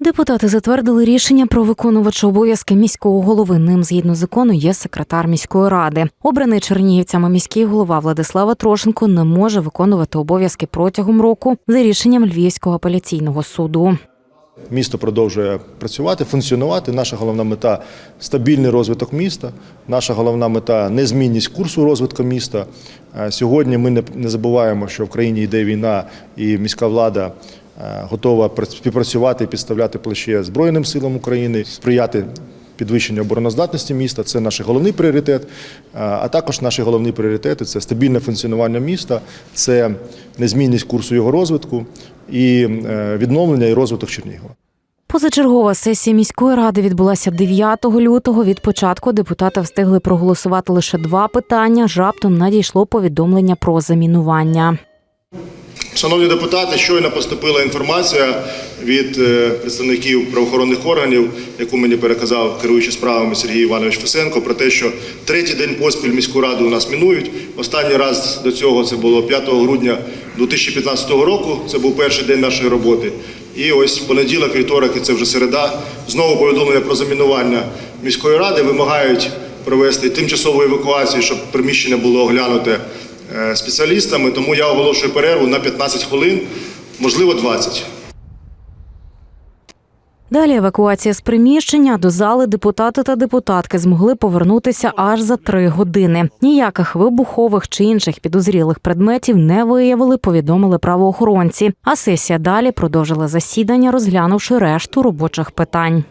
Депутати затвердили рішення про виконувача обов'язки міського голови. Ним згідно закону є секретар міської ради. Обраний чернігівцями міський голова Владислава Трошенко не може виконувати обов'язки протягом року за рішенням Львівського апеляційного суду. Місто продовжує працювати, функціонувати. Наша головна мета стабільний розвиток міста. Наша головна мета незмінність курсу розвитку міста. Е, Сьогодні ми не- забуваємо, що в країні йде війна, і міська влада готова пр- співпрацювати і підставляти плече Збройним силам України, сприяти підвищенню обороноздатності міста. Це наш головний пріоритет. Е, А також наші головні пріоритети це стабільне функціонування міста, це незмінність курсу його розвитку і е, відновлення і розвиток Чернігова. Позачергова сесія міської ради відбулася 9 лютого. Від початку депутати встигли проголосувати лише два питання. ж Раптом надійшло повідомлення про замінування. Шановні депутати, щойно поступила інформація від е, представників правоохоронних органів, яку мені переказав керуючий справами Сергій Іванович Фесенко, про те, що третій день поспіль міську раду у нас мінують. Останній раз до цього це було 5 грудня 2015 року. Це був перший день нашої роботи. І ось понеділок, вівторок, і це вже середа. Знову повідомлення про замінування міської ради вимагають провести тимчасову евакуацію, щоб приміщення було оглянуте спеціалістами. Тому я оголошую перерву на 15 хвилин, можливо, 20. Далі евакуація з приміщення до зали депутати та депутатки змогли повернутися аж за три години. Ніяких вибухових чи інших підозрілих предметів не виявили, повідомили правоохоронці. А сесія далі продовжила засідання, розглянувши решту робочих питань.